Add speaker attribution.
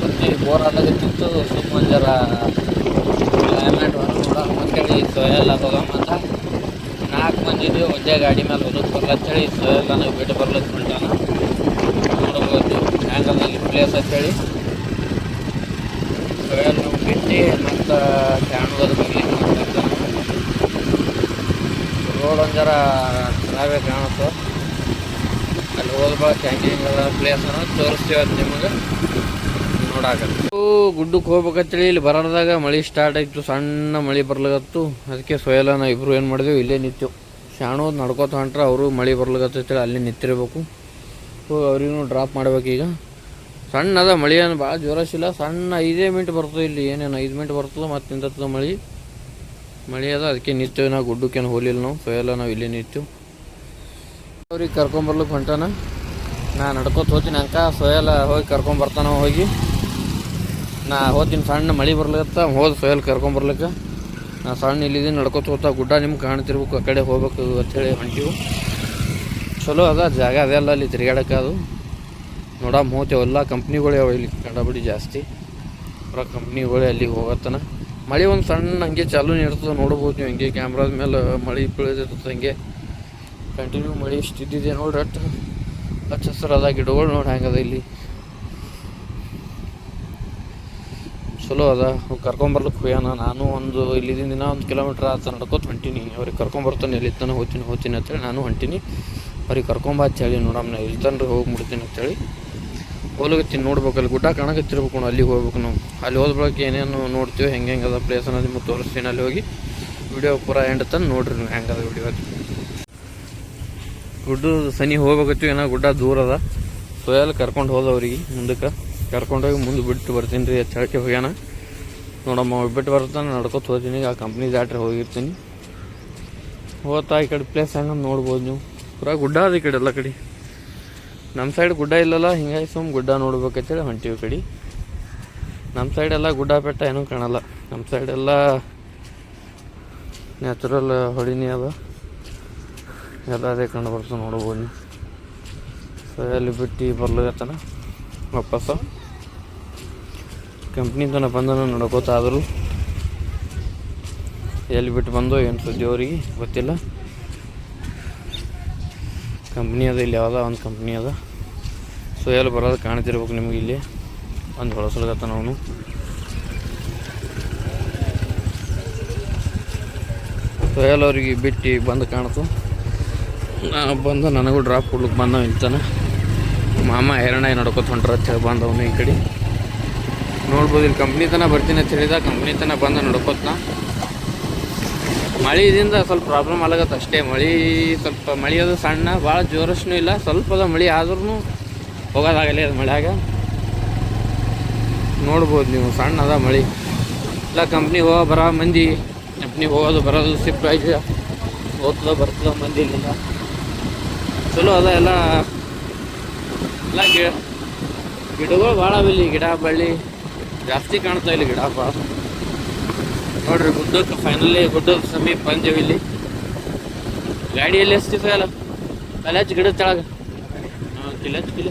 Speaker 1: ಕುಂತಿ bore ಆದಾಗತ್ತಿತ್ತು ಸುಮ್ಮ ಜರ climate ನೋಡ ಅಂತೇಳಿ ಸೋಯಲ್ ಹೋಗಮ್ಮಂತ ನಾಲ್ಕು ಮಂದಿ ಇದೀವಿ, ಒಂದೇ ಗಾಡಿ ಮೇಲೆ ಹೊಲಕ್ಕೆ ಬರ್ಲತ್ತೇಳಿ ಸೋಯಲ್ ನಾವು ಬಿಟ್ಟು ಬರ್ಲತ್ತು ಬಿಲ್ಟಾನ ನೋಡ್ಬೋದು ಹ್ಯಾಂಗಲ್ಲಿ ಪ್ಲೇಸ್ ಅಂತೇಳಿ ಸೋಯಲ್ ನಾವು ಬಿಟ್ಟು ಮತ್ತು ಕ್ಯಾನ್ವದ ಬರ್ಲಿಕ್ಕೆ ರೋಡ್ ಒಂದು ಜರ ಚೆನ್ನಾಗೇ ಕಾಣುತ್ತೆ. ಅಲ್ಲಿ ಹೋದ ಹೆಂಗೆ ಹೆಂಗೆಲ್ಲ ಪ್ಲೇಸ್ ಅನ್ನೋದು ತೋರಿಸ್ತೀವಿ ನಿಮಗೆ. ನೋಡಾಕತ್ತು ಗುಡ್ಡಕ್ಕೆ ಹೋಗ್ಬೇಕಂತೇಳಿ ಇಲ್ಲಿ ಬರೋದಾಗ ಮಳೆ ಸ್ಟಾರ್ಟ್ ಆಯಿತು, ಸಣ್ಣ ಮಳೆ ಬರ್ಲಾಗತ್ತು. ಅದಕ್ಕೆ ಸೊಯಲ ನಾವು ಇಬ್ಬರು ಏನು ಮಾಡಿದೆವು, ಇಲ್ಲೇ ನಿಂತೆವು ಶಾಣು ನಡ್ಕೋತ ಹೊಂಟ್ರೆ, ಅವರು ಮಳೆ ಬರ್ಲಾಗತ್ತೇಳಿ ಅಲ್ಲಿ ನಿಂತಿರ್ಬೇಕು. ಹೋಗಿ ಅವ್ರಿಗೂ ಡ್ರಾಪ್ ಮಾಡ್ಬೇಕು ಈಗ. ಸಣ್ಣ ಅದ ಮಳೆ ಏನು ಭಾಳ ಜೋರಸಿಲ್ಲ ಸಣ್ಣ ಐದೇ ಮಿನಿಟ್ ಬರ್ತದೆ ಇಲ್ಲಿ, ಏನೇನು ಐದು ಮಿನಿಟ್ ಬರ್ತದೆ, ಮತ್ತೆ ನಿಂತದ ಮಳೆ. ಮಳೆ ಅದ, ಅದಕ್ಕೆ ನಿಂತೇವೆ ನಾವು ಗುಡ್ಡಕ್ಕೇನು ಹೋಲಿಲ್ಲ ನಾವು. ಸೊಯಲ ನಾವು ಇಲ್ಲೇ ನಿಂತೆವು ಅವ್ರಿಗೆ ಕರ್ಕೊಂಬರ್ಲಿಕ್ಕೆ ಹೊಂಟಾನ. ನಾ ನಡ್ಕೊತ ಹೋಗ್ತೀನಿ ಅಂಕ, ಸೊಯಲ ಹೋಗಿ ಕರ್ಕೊಂಬರ್ತಾನ ಹೋಗಿ. ನಾ ಹೋತಿನ ಸಣ್ಣ ಮಳೆ ಬರ್ಲತ್ತ ಹೋದ್ ಸೊಯಲ್ ಕರ್ಕೊಂಬರ್ಲಿಕ್ಕೆ ನಾ ಸಣ್ಣ ಇಲ್ಲಿದ್ದೀನಿ, ನಡ್ಕೊತ ಹೋಗ್ತಾ ಗುಡ್ಡ ನಿಮ್ಗೆ ಕಾಣ್ತಿರ್ಬೇಕು, ಆ ಕಡೆ ಹೋಗ್ಬೇಕು ಅಂತೇಳಿ ಹೊಂಟಿವು. ಚಲೋ ಅದ, ಜಾಗ ಅದೆಲ್ಲ ಅಲ್ಲಿ ತಿರುಗಾಡಕ್ಕೆ ಅದು. ನೋಡಮ್ ಹೋಗ್ತೇವೆ ಎಲ್ಲ ಕಂಪ್ನಿಗಳು ಅವ ಇಲ್ಲಿ, ಕಡಬಡಿ ಜಾಸ್ತಿ. ಪೂರ ಕಂಪ್ನಿಗಳೇ ಅಲ್ಲಿಗೆ ಹೋಗತ್ತನ. ಮಳೆ ಒಂದು ಸಣ್ಣ ಹಂಗೆ ಚಾಲೂ ಇರ್ತದೆ, ನೋಡ್ಬೋದು ನೀವು ಹಂಗೆ ಕ್ಯಾಮ್ರಾದ ಮೇಲೆ ಮಳೆ ಬೀಳದಿರ್ತದೆ ಹಂಗೆ. ಕಂಟಿನ್ಯೂ ಮಳೆ ಇಷ್ಟಿದ್ದಿದೆ ನೋಡ್ರಿ ಅಟ್ಟು. ಹಚ್ಚ ಅದ ಗಿಡಗಳು ನೋಡಿ ಹ್ಯಾಂಗದ ಇಲ್ಲಿ. ಚಲೋ ಅದ. ಕರ್ಕೊಂಬರ್ಲಿಕ್ಕೆ ಹೋಗ್ಯಾನ. ನಾನು ಒಂದು ಇಲ್ಲಿದ್ದ ದಿನ ಒಂದು ಕಿಲೋಮೀಟ್ರ್ ಆತ ನಡ್ಕೋತ ಹೊಂಟೀನಿ. ಅವ್ರಿಗೆ ಕರ್ಕೊಂಬರ್ತಾನೆ ಎಲ್ಲಿ ತನಕ ಹೋಗ್ತೀನಿ ಹೋಗ್ತೀನಿ ಅಂತೇಳಿ ನಾನು ಹೊಂಟೀನಿ. ಅವ್ರಿಗೆ ಕರ್ಕೊಂಬ ಅಂತೇಳಿ ನೋಡಮ್ಮ ನಾ ಇಲ್ಲಿ ತನಕ ಮುಡ್ತೀನಿ ಅಂತೇಳಿ. ಹೋಗ್ಲಿಕತ್ತೀನಿ ನೋಡ್ಬೇಕು ಅಲ್ಲಿ ಗುಡ್ಡ ಕಾಣಕತ್ತಿರ್ಬೇಕು ನಾವು ಅಲ್ಲಿಗೆ ಹೋಗ್ಬೇಕು ನಾವು. ಅಲ್ಲಿ ಹೋದ ಬಳಕೆ ಏನೇನು ನೋಡ್ತೀವಿ, ಹೆಂಗೆ ಹೆಂಗೆ ಅದ ಪ್ಲೇಸ್ ಅನ್ನೋದು ನಿಮಗೆ ತೋರಿಸ್ತೀನಿ. ಅಲ್ಲಿ ಹೋಗಿ ವಿಡಿಯೋ ಪೂರ ಎಂಡ್ ತಂದು ನೋಡ್ರಿ ನೀವು ಹೆಂಗದ ವಿಡಿಯೋ ಗುಡ್ಡ ಸನಿ ಹೋಗ್ಬೇಕತ್ತೀವಿ, ಏನೋ ಗುಡ್ಡ ದೂರ ಅದ. ಕರ್ಕೊಂಡು ಹೋದವ್ರಿಗೆ ಮುಂದಕ್ಕೆ. ಕರ್ಕೊಂಡೋಗಿ ಮುಂದೆ ಬಿಟ್ಟು ಬರ್ತೀನಿ ರೀ ಚಳಕೆ ಹೋಗ್ಯಾನ. ನೋಡಮ್ಮ ಬಿಟ್ಟು ಬರ್ತಾನೆ, ನಡ್ಕೊತ ಹೋಗ್ತೀನಿ. ಆ ಕಂಪ್ನಿ ದಾಟ್ರೆ ಹೋಗಿರ್ತೀನಿ. ಹೋತಾ ಈ ಕಡೆ ಪ್ಲೇಸ್ ಹೆಂಗೆ ನೋಡ್ಬೋದು ನೀವು. ಪೂರಾ ಗುಡ್ಡ ಅದ ಈ ಕಡೆ ಎಲ್ಲ ಕಡೆ. ನಮ್ಮ ಸೈಡ್ ಗುಡ್ಡ ಇಲ್ಲಲ್ಲ, ಹಿಂಗಾಗಿ ಸುಮ್ಮ ಗುಡ್ಡ ನೋಡ್ಬೇಕಂತೇಳಿ ಹೊಂಟೀವಿ ಕಡೆ. ನಮ್ಮ ಸೈಡೆಲ್ಲ ಗುಡ್ಡ ಬೆಟ್ಟ ಏನೂ ಕಾಣಲ್ಲ. ನಮ್ಮ ಸೈಡೆಲ್ಲ ನ್ಯಾಚುರಲ್ ಹೊಡಿನಿ ಅದ. ಎಲ್ಲ ಅದೇ ಕಂಡು ಬರ್ತದೆ ನೋಡ್ಬೋದು ಸೊ ಅಲ್ಲಿ ಬಿಟ್ಟು ಬರ್ಲಾಗತ್ತನ ವಾಪಸ್ಸು. ಕಂಪ್ನಿ ತನಕ ಬಂದನ ನಡ್ಕೋತ ಆದರೂ ಎಲ್ಲಿ ಬಿಟ್ಟು ಬಂದೋ ಏನು ಸುದ್ದಿ ಅವ್ರಿಗೆ ಗೊತ್ತಿಲ್ಲ. ಕಂಪ್ನಿ ಅದ, ಇಲ್ಲಿ ಯಾವುದೋ ಒಂದು ಕಂಪ್ನಿ ಅದ. ಸೊ ಎಲ್ಲಿ ಬರೋದು ಕಾಣ್ತಿರ್ಬೇಕು ನಿಮ್ಗೆ ಇಲ್ಲಿ. ಒಂದು ಹೊಳಸಲ್ಗತ್ತಾನ ಅವನು. ಸೊ ಎಲ್ಲಿ ಅವ್ರಿಗೆ ಬಿಟ್ಟು ಬಂದು ಕಾಣ್ತು. ನಾ ಬಂದು ನನಗೂ ಡ್ರಾಪ್ ಕೊಡ್ಲಿಕ್ಕೆ ಬಂದವ ಇಂತಾನೆ ಮಾಮ ಹೈರಾಣ ನಡ್ಕೊತ ಹೊಂಟ್ರ ಅಂತ ಬಂದವನು ಈ ಕಡೆ. ನೋಡ್ಬೋದು, ಇಲ್ಲಿ ಕಂಪ್ನಿ ತನಕ ಬರ್ತೀನಿ ಅಂತ ಹೇಳಿದ ಕಂಪ್ನಿ ತನಕ ಬಂದು ನೋಡ್ಕೊತ್ನ ಮಳೆಯಿಂದ ಸ್ವಲ್ಪ ಪ್ರಾಬ್ಲಮ್ ಆಗತ್ತೆ ಅಷ್ಟೇ. ಮಳೆ ಸ್ವಲ್ಪ, ಮಳೆ ಅದು ಸಣ್ಣ, ಭಾಳ ಜೋರಷ್ಟು ಇಲ್ಲ. ಸ್ವಲ್ಪ ಅದ ಮಳೆ ಆದ್ರೂ ಹೋಗೋದಾಗಲಿ ಅದು ಮಳೆಯಾಗ. ನೋಡ್ಬೋದು ನೀವು, ಸಣ್ಣ ಅದ ಮಳೆ. ಇಲ್ಲ ಕಂಪ್ನಿ ಹೋಗೋ ಬರೋ ಮಂದಿ. ಕಂಪ್ನಿ ಹೋಗೋದು ಬರೋದು ಶಿಫ್ಟ್ ಆಯ್ತು ಹೋಗ್ತದ ಬರ್ತದ ಮಂದಿ ಇಲ್ಲಿಂದ. ಚಲೋ ಅದ ಎಲ್ಲ. ಎಲ್ಲ ಗಿಡ ಗಿಡಗಳು ಭಾಳ ಬಿಲ್ಲಿ ಗಿಡ, ಬಳ್ಳಿ. ಜಾಸ್ತಿ ಕಾಣ್ತಾ ಇಲ್ಲಿ ಗಿಡ ಭಾಳ ನೋಡ್ರಿ, ಗುಡ್ಡಕ್ಕೆ ಫೈನಲಿ ಗುಡ್ಡದ ಸಮೀಪ ಬಂದೇವಿ ಇಲ್ಲಿ. ಗಾಡಿಯಲ್ಲಿ ಎಷ್ಟು ದಿವಸ ಅಲ್ಲ? ಕಲಾಚ್ ಗಿಡದ ತೆಳಗ ಹಾಂ ಕಿಲಚ್ ಕಿಲ